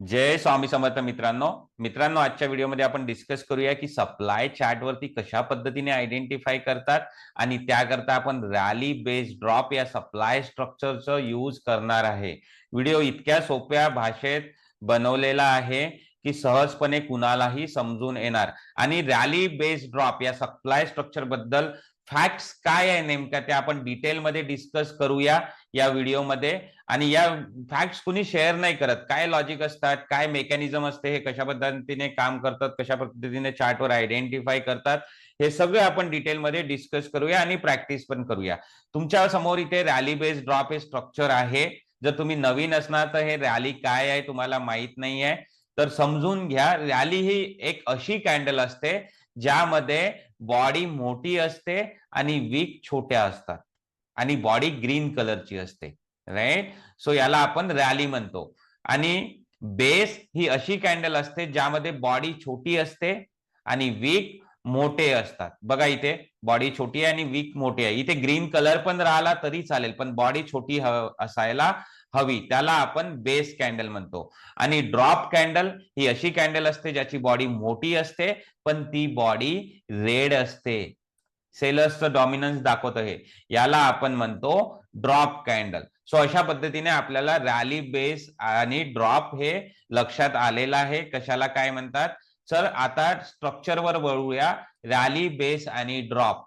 जय स्वामी समर्थ मित्रांनो. मित्रांनो आजच्या व्हिडिओमध्ये आपण डिस्कस करूया की सप्लाय चार्टवरती कशा पद्धतीने आयडेंटिफाय करतात आणि त्याकरता आपण रॅली बेस्ड ड्रॉप या सप्लाय स्ट्रक्चरचं यूज करणार आहे. व्हिडिओ इतक्या सोप्या भाषेत बनवलेला आहे की सहजपणे कुणालाही समजून येणार. आणि रॅली बेस्ड ड्रॉप या सप्लाय स्ट्रक्चरबद्दल फॅक्ट्स काय आहे नेमक्या ते आपण डिटेलमध्ये डिस्कस करूया या व्हिडिओमध्ये. आणि या फॅक्ट्स कुणी शेअर नाही करत. काय लॉजिक असतात? काय मेकॅनिझम असते? हे कशा पद्धतीने काम करतात? कशा पद्धतीने चार्टवर आयडेंटिफाय करतात? हे सगळं आपण डिटेलमध्ये डिस्कस करूया आणि प्रॅक्टिस पण करूया. तुमच्यासमोर इथे रॅली बेस्ड ड्रॉप हे स्ट्रक्चर आहे. जर तुम्ही नवीन असणार तर हे रॅली काय आहे तुम्हाला माहीत नाही आहे तर समजून घ्या रॅली ही एक अशी कॅन्डल असते ज्यामध्ये बॉडी मोठी असते आणि वीक छोट्या असतात. आणि बॉडी ग्रीन कलरची असते. राईट सो याला आपण रॅली म्हणतो. आणि बेस ही अशी कॅन्डल असते ज्यामध्ये बॉडी छोटी असते आणि वीक मोठे असतात. बघा इथे बॉडी छोटी आहे आणि वीक मोठी आहे. इथे ग्रीन कलर पण राहिला तरी चालेल पण बॉडी छोटी असायला हवी. त्याला आपण बेस कॅन्डल म्हणतो. आणि ड्रॉप कॅन्डल ही अशी कॅन्डल असते ज्याची बॉडी मोठी असते पण ती बॉडी रेड असते. सेलर्सचं डॉमिनन्स दाखवत आहे याला आपण म्हणतो ड्रॉप कॅन्डल सो अशा पद्धतीने आपल्याला रॅली बेस आणि ड्रॉप हे लक्षात आलेलं आहे. कशाला काय म्हणतात? सर आता स्ट्रक्चरवर वळूया. रॅली बेस आणि ड्रॉप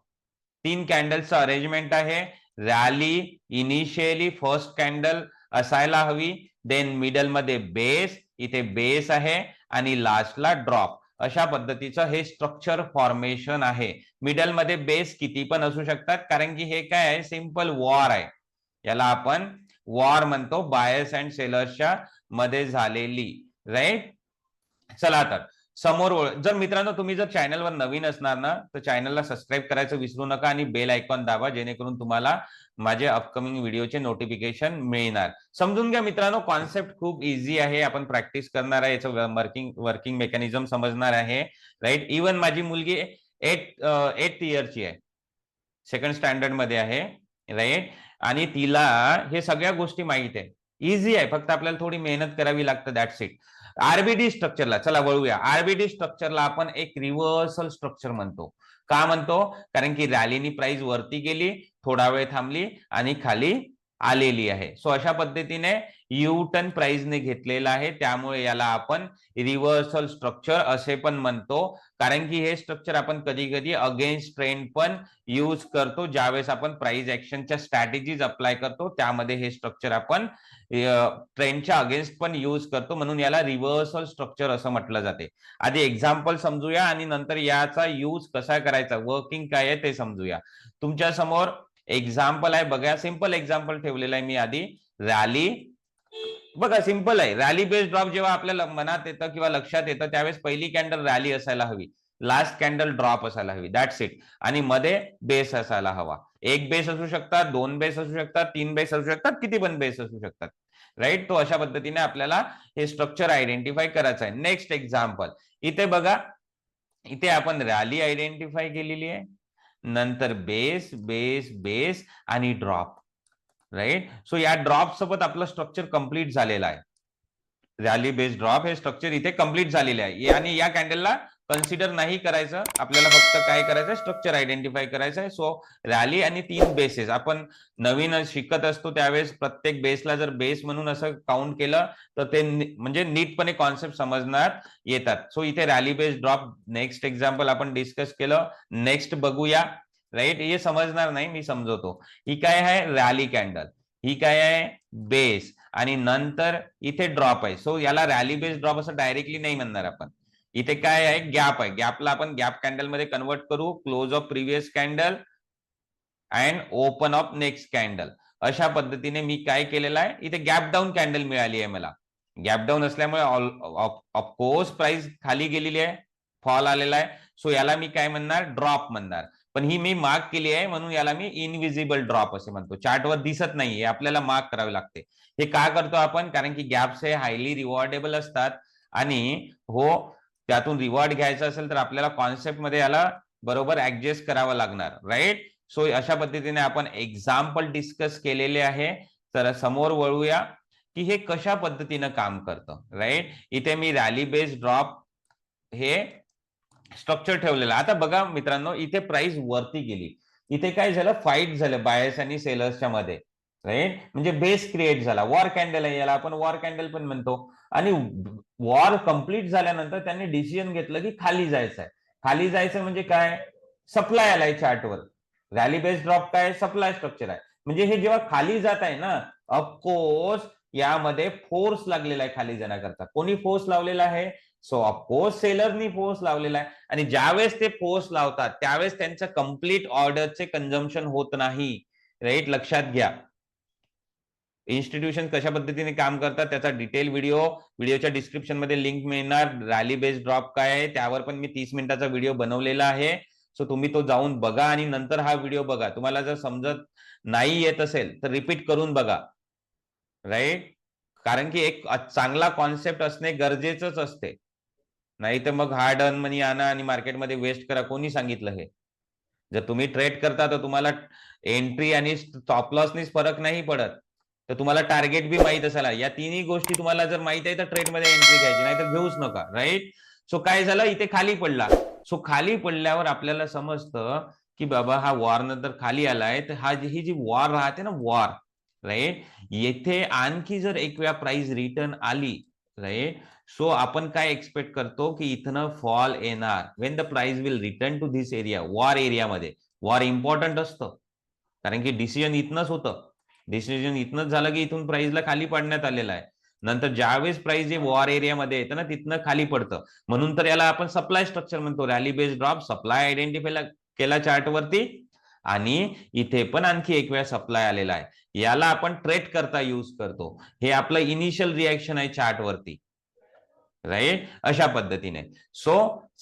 तीन कॅन्डलचं अरेंजमेंट आहे. रॅली इनिशियली फर्स्ट कॅन्डल असायला हवी. देन मिडलमध्ये बेस इथे बेस आहे आणि लास्टला ड्रॉप अशा पद्धतीचं हे स्ट्रक्चर फॉर्मेशन आहे. मिडलमध्ये बेस किती पण असू शकतात कारण की हे काय आहे? सिंपल वॉर आहे. याला आपण वॉर म्हणतो. बायर्स अँड सेलर्सच्या मध्ये झालेली. राईट चला तर. समोर जर मित्रांनो तुम्ही जर चॅनलवर नवीन असणार ना तर चॅनलला सबस्क्राईब करायचं विसरू नका आणि बेल आयकॉन दाबा जेणेकरून तुम्हाला माझे अपकमिंग व्हिडिओचे नोटिफिकेशन मिळणार. समजून घ्या मित्रांनो कॉन्सेप्ट खूप इझी आहे. आपण प्रॅक्टिस करणार आहे. याचं वर्किंग वर्किंग मेकॅनिझम समजणार आहे. राईट इवन माझी मुलगी एट एट इयरची आहे. सेकंड स्टँडर्डमध्ये आहे. राईट आणि तिला हे सगळ्या गोष्टी माहीत आहे. इझी आहे. फक्त आपल्याला थोडी मेहनत करावी लागतं. दॅट्स इट आरबीडी स्ट्रक्चरला चला वळूया. आरबीडी स्ट्रक्चरला आपण एक रिव्हर्सल स्ट्रक्चर म्हणतो. का म्हणतो? कारण की रॅलीनी प्राइस वरती गेली थोडा वेळ थांबली आणि खाली आलेली आहे. सो अशा पद्धतीने युटन प्राइजने घेतलेला आहे. त्यामुळे याला आपण रिव्हर्सल स्ट्रक्चर असे पण म्हणतो. कारण की हे स्ट्रक्चर आपण कधी कधी अगेन्स्ट ट्रेंड पण यूज करतो. ज्यावेळेस आपण प्राइस ऍक्शनच्या स्ट्रॅटेजीज अप्लाय करतो त्यामध्ये हे स्ट्रक्चर आपण ट्रेंडच्या अगेन्स्ट पण यूज करतो. म्हणून याला रिव्हर्सल स्ट्रक्चर असं म्हटलं जाते. आधी एक्झाम्पल समजूया आणि नंतर याचा यूज कसा करायचा वर्किंग काय आहे ते समजूया. तुमच्यासमोर एक्झाम्पल आहे. बघा सिंपल एक्झाम्पल ठेवलेलं आहे मी आधी. रॅली बघा सिंपल आहे. रॅली बेस्ड ड्रॉप जेव्हा आपल्या मनात येतं किंवा लक्षात येतं त्यावेळेस पहिली कॅन्डल रॅली असायला हवी. लास्ट कॅन्डल ड्रॉप असायला हवी. दॅट्स इट आणि मध्ये बेस असायला हवा. एक बेस असू शकतात दोन बेस असू शकतात तीन बेस असू शकतात किती पण बेस असू शकतात. राईट तो अशा पद्धतीने आपल्याला हे स्ट्रक्चर आयडेंटिफाय करायचं आहे. नेक्स्ट एक्झाम्पल इथे बघा इथे आपण रॅली आयडेंटिफाय केलेली आहे. नंतर बेस बेस बेस आणि ड्रॉप राईट सो या ड्रॉप सोबत आपलं स्ट्रक्चर कंप्लीट झालेलं आहे. रॅली बेस ड्रॉप हे स्ट्रक्चर इथे कंप्लीट झालेले आहे. आणि या कॅन्डलला कन्सिडर नाही करायचं. आपल्याला फक्त काय करायचं स्ट्रक्चर आयडेंटिफाय करायचं आहे सो रॅली आणि तीन बेसेस आपण नवीन शिकत असतो त्यावेळेस प्रत्येक बेसला जर बेस म्हणून असं काउंट केलं तर ते म्हणजे नीटपणे कॉन्सेप्ट समजणार येतात. सो इथे rally base drop next example आपण डिस्कस केलं. नेक्स्ट बघूया. राईट? हे समजणार नाही मी समजवतो. ही काय आहे? रॅली कॅन्डल ही काय आहे? बेस आणि नंतर इथे ड्रॉप आहे. सो याला रॅली बेस ड्रॉप असं डायरेक्टली नाही म्हणणार आपण. इथे काय आहे? गॅप आहे. गॅपला आपण गॅप कॅन्डलमध्ये कन्वर्ट करू. Close of previous candle and open of next candle अशा पद्धतीने मी काय केलेलं आहे? इथे गॅप डाऊन कॅन्डल मिळाली आहे मला. गॅप डाऊन असल्यामुळे ऑफकोर्स प्राइस खाली गेलेली आहे. फॉल आलेला आहे. सो याला मी काय म्हणणार? ड्रॉप म्हणणार. पण ही मी मार्क केली आहे म्हणून याला मी इनविजिबल ड्रॉप असे म्हणतो. चार्टवर दिसत नाहीये आपल्याला मार्क करावे लागते. हे का करतो आपण? कारण की गॅप्स हे हायली रिवॉर्डेबल असतात. आणि हो त्यातून रिवॉर्ड घ्यायचा असेल तर आपल्याला कॉन्सेप्टमध्ये याला बरोबर ऍडजस्ट करावं लागणार राईट सो अशा पद्धतीने आपण एक्झाम्पल डिस्कस केलेले आहे. तर समोर वळूया की हे कशा पद्धतीनं काम करतं राईट इथे मी रॅली बेस्ड ड्रॉप हे स्ट्रक्चर ठेवलेलं. आता बघा मित्रांनो इथे प्राइस वरती गेली. इथे काय झालं? फाईट झालं बायर्स आणि सेलर्सच्या मध्ये. राईट म्हणजे बेस क्रिएट झाला. वॉर कॅन्डल आहे याला. आपण वॉर कॅन्डल पण म्हणतो. आणि वॉर कंप्लीट झाल्यानंतर त्यांनी डिसिजन घेतलं की खाली जायचं आहे खाली जायचं म्हणजे काय? सप्लाय आलाय चार्टवर रॅली बेस्ड ड्रॉप काय? सप्लाय स्ट्रक्चर आहे. म्हणजे हे जेव्हा खाली जात आहे ना ऑफकोर्स यामध्ये फोर्स लागलेला आहे खाली जाण्याकरता. कोणी फोर्स लावलेला आहे? सो ऑफकोर्स सेलरनी फोर्स लावलेला आहे. आणि ज्यावेळेस ते फोर्स लावतात त्यावेळेस त्यांचं कंप्लीट ऑर्डरचे कन्झम्पन होत नाही. राईट लक्षात घ्या. इन्स्टिट्यूशन कशा पद्धतीने काम करतात त्याचा डिटेल व्हिडिओ व्हिडिओच्या डिस्क्रिप्शनमध्ये लिंक मिळणार. रॅली बेस्ड ड्रॉप काय आहे त्यावर पण मी तीस मिनिटाचा व्हिडिओ बनवलेला आहे. सो तुम्ही तो जाऊन बघा आणि नंतर हा व्हिडिओ बघा. तुम्हाला जर समजत नाही येत असेल तर रिपीट करून बघा. राईट कारण की एक चांगला कॉन्सेप्ट असणे गरजेचंच असते. नाही तर मग हार्ड अर्न मनी आणा आणि मार्केटमध्ये वेस्ट करा. कोणी सांगितलं हे? जर तुम्ही ट्रेड करता तर तुम्हाला एंट्री आणि स्टॉप लॉसनीच फरक नाही पडत. तर तुम्हाला टार्गेट बी माहीत असायला. या तिन्ही गोष्टी तुम्हाला जर माहीत आहे तर ट्रेडमध्ये एंट्री घ्यायची नाही तर घेऊच नका. राईट सो काय झालं? इथे खाली पडला. सो खाली पडल्यावर आपल्याला समजतं की बाबा हा वॉर नंतर खाली आलाय. तर हा ही जी वॉर राहते ना वॉर राईट येथे आणखी जर एक वेळा प्राइस रिटर्न आली राईट सो आपण काय एक्सपेक्ट करतो की इथनं फॉल येणार. When the price will return to this area war एरियामध्ये वॉर इम्पॉर्टंट असतं. कारण की डिसिजन इथनच होतं. डिसिजन इथनच झालं की इथून प्राइसला खाली पाडण्यात आलेलं आहे. नंतर ज्यावेळेस प्राइस जे वॉर एरियामध्ये येतं ना तिथनं खाली पडतं. म्हणून तर याला आपण सप्लाय स्ट्रक्चर म्हणतो. Rally based drop supply identify केला चार्टवरती आणि इथे पण आणखी एक वेळा सप्लाय आलेला आहे. याला आपण ट्रेड करता युज करतो. हे आपलं इनिशियल रिॲक्शन आहे चार्टवरती राईट? अशा पद्धतीने. सो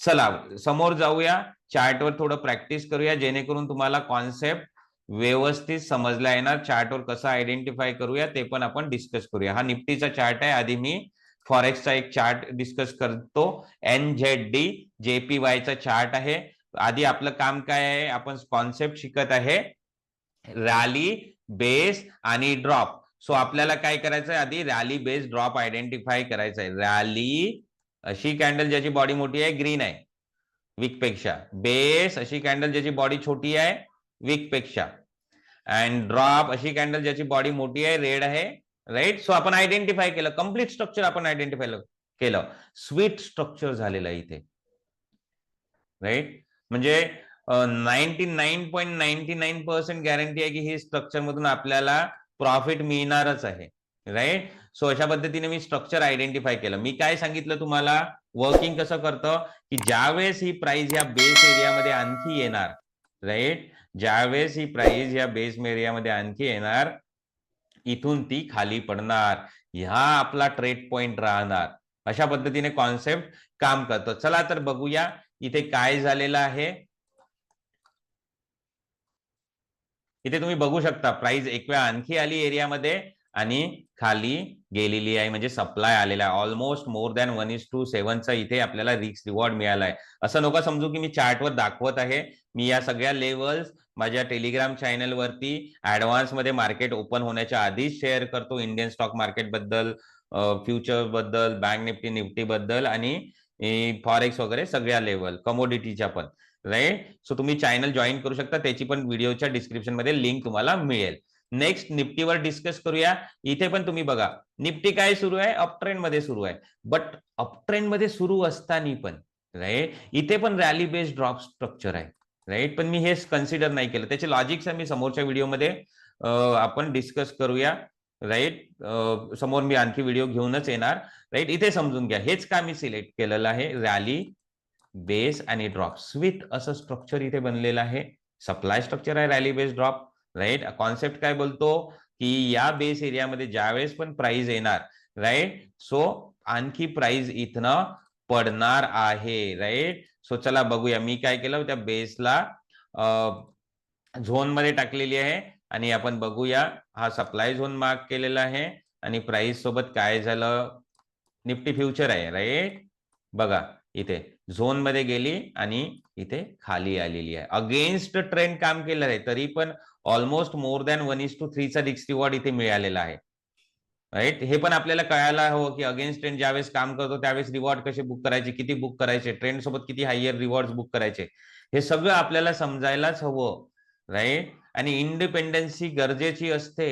चला समोर जाऊया. चार्टवर थोडं प्रॅक्टिस करूया. जेणेकरून तुम्हाला कॉन्सेप्ट व्यवस्थित समजला येणार. चार्टवर कसं आयडेंटिफाय करूया ते पण आपण डिस्कस करूया. हा निफ्टीचा चार्ट आहे. आधी मी फॉरेक्सचा एक चार्ट डिस्कस करतो. एन झेड डी जेपीवायचा चार्ट आहे. आधी आपलं काम काय आहे? आपण कॉन्सेप्ट शिकत आहे. रॅली बेस आणि ड्रॉप सो आपल्याला काय करायचं आहे आधी रॅली बेस ड्रॉप आयडेंटिफाय करायचंय. आहे रॅली अशी कॅन्डल ज्याची बॉडी मोठी आहे ग्रीन आहे. विकपेक्षा. बेस अशी कॅन्डल ज्याची बॉडी छोटी आहे विकपेक्षा. अँड ड्रॉप अशी कॅन्डल ज्याची बॉडी मोठी आहे रेड आहे. राईट सो आपण आयडेंटिफाय केलं. कंप्लीट स्ट्रक्चर आपण आयडेंटिफाय केलं. स्वीट स्ट्रक्चर झालेलं आहे इथे. राईट म्हणजे ninety nine point ninety nine percent guarantee आहे की ही स्ट्रक्चर मधून आपल्याला प्रॉफिट मिळणारच आहे राईट सो अशा पद्धतीने मी स्ट्रक्चर आयडेंटिफाय केलं. मी काय सांगितलं तुम्हाला? वर्किंग कसं करतं? की ज्यावेळेस ही प्राइस या बेस एरियामध्ये आणखी येणार राईट ज्यावेळेस ही प्राइस या बेस एरियामध्ये आणखी येणार इथून ती खाली पडणार. ह्या आपला ट्रेड पॉइंट राहणार. अशा पद्धतीने कॉन्सेप्ट काम करतो. चला तर बघूया इथे काय झालेलं आहे. इथे तुम्ही बघू शकता प्राइस एक वेळा आणखी आली एरियामध्ये आणि खाली गेलेली आहे म्हणजे सप्लाय आलेला आहे. Almost more than one is two सेव्हनचा इथे आपल्याला रिक्स रिवॉर्ड मिळालाय. असं नका समजू की मी चार्टवर दाखवत आहे. मी या सगळ्या लेवल्स माझ्या टेलिग्राम चॅनलवरती वरती ऍडव्हान्समध्ये मार्केट ओपन होण्याच्या आधीच शेअर करतो इंडियन स्टॉक मार्केटबद्दल फ्युचरबद्दल बँक निफ्टी निफ्टी बद्दल आणि फॉरेक्स वगैरे सगळ्या लेवल कमोडिटीच्या पण. राईट सो तुम्ही चॅनल जॉईन करू शकता. त्याची पण व्हिडिओच्या डिस्क्रिप्शनमध्ये लिंक तुम्हाला मिळेल. नेक्स्ट निफ्टीवर डिस्कस करूया. इथे पण तुम्ही बघा. निफ्टी काय सुरू आहे? अपट्रेंडमध्ये सुरू आहे. बट अपट्रेंडमध्ये सुरू असताना पण राईट इथे पण रॅली बेस्ड ड्रॉप स्ट्रक्चर आहे. राईट पण मी हे कन्सिडर नाही केलं. त्याचे लॉजिक्स मी समोरच्या व्हिडिओमध्ये आपण डिस्कस करूया. राईट समोर मी आणखी व्हिडिओ घेऊनच येणार. राईट इथे समजून घ्या. हेच का मी सिलेक्ट केलेलं आहे? रॅली बेस आणि ड्रॉप स्विथ असं स्ट्रक्चर इथे बनलेलं आहे. सप्लाय स्ट्रक्चर आहे rally base drop right concept काय बोलतो? की या बेस एरियामध्ये ज्यावेळेस पण प्राइस येणार राईट सो आणखी प्राइस इथनं पडणार आहे राईट सो चला बघूया. मी काय केलं? त्या बेसला झोनमध्ये टाकलेली आहे आणि आपण बघूया. हा सप्लाय झोन मार्क केलेला आहे आणि प्राइस सोबत काय झालं? निफ्टी फ्युचर आहे राईट बघा. इथे झोनमध्ये गेली आणि इथे खाली आलेली आहे. अगेन्स्ट ट्रेंड काम केलं आहे तरी पण almost more than one is two थ्रीचा रिक्स रिवॉर्ड इथे मिळालेला आहे. राईट हे पण आपल्याला कळायला हवं की अगेन्स्ट ट्रेंड ज्यावेळेस काम करतो त्यावेळेस रिवॉर्ड कसे बुक करायचे किती बुक करायचे ट्रेंड सोबत किती हायर रिवॉर्ड बुक करायचे हे सगळं आपल्याला समजायलाच हवं. राईट आणि इंडिपेंडन्सी गरजेची असते.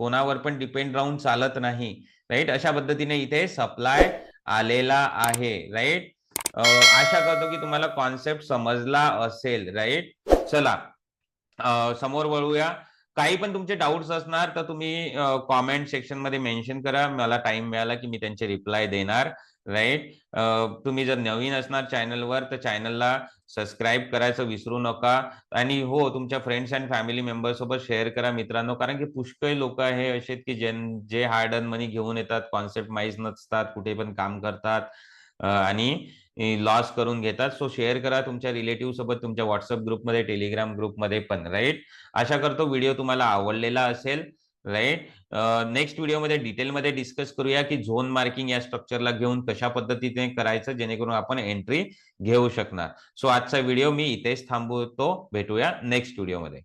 कोणावर पण डिपेंड राहून चालत नाही. राईट अशा पद्धतीने इथे सप्लाय आलेला आहे. राईट आशा करतो की तुम्हाला कॉन्सेप्ट समजला असेल राईट चला. समोर वळूया. काही पण तुमचे डाऊट्स असणार तर तुम्ही कॉमेंट सेक्शनमध्ये मेन्शन करा. मला टाइम मिळाला की मी त्यांचे रिप्लाय देणार राईट तुम्ही जर नवीन असणार चॅनलवर तर चॅनलला सबस्क्राईब करायचं विसरू नका. आणि हो तुमच्या फ्रेंड्स अँड फॅमिली मेंबर सोबत शेअर करा मित्रांनो. कारण की पुष्कळ लोक हे असे आहेत की जे जे हार्ड अर्न मनी घेऊन येतात कॉन्सेप्ट माहीत नसतात कुठे पण काम करतात. आणि लॉस करून घेतात. सो शेअर करा तुमच्या रिलेटिव्ह सोबत तुमच्या व्हॉट्सअप ग्रुपमध्ये टेलिग्राम ग्रुपमध्ये पण राईट आशा करतो व्हिडिओ तुम्हाला आवडलेला असेल राईट नेक्स्ट व्हिडिओमध्ये डिटेलमध्ये डिस्कस करूया की झोन मार्किंग या स्ट्रक्चरला घेऊन कशा पद्धतीने करायचं जेणेकरून आपण एंट्री घेऊ शकणार. सो आजचा व्हिडिओ मी इथेच थांबवतो. भेटूया नेक्स्ट व्हिडिओमध्ये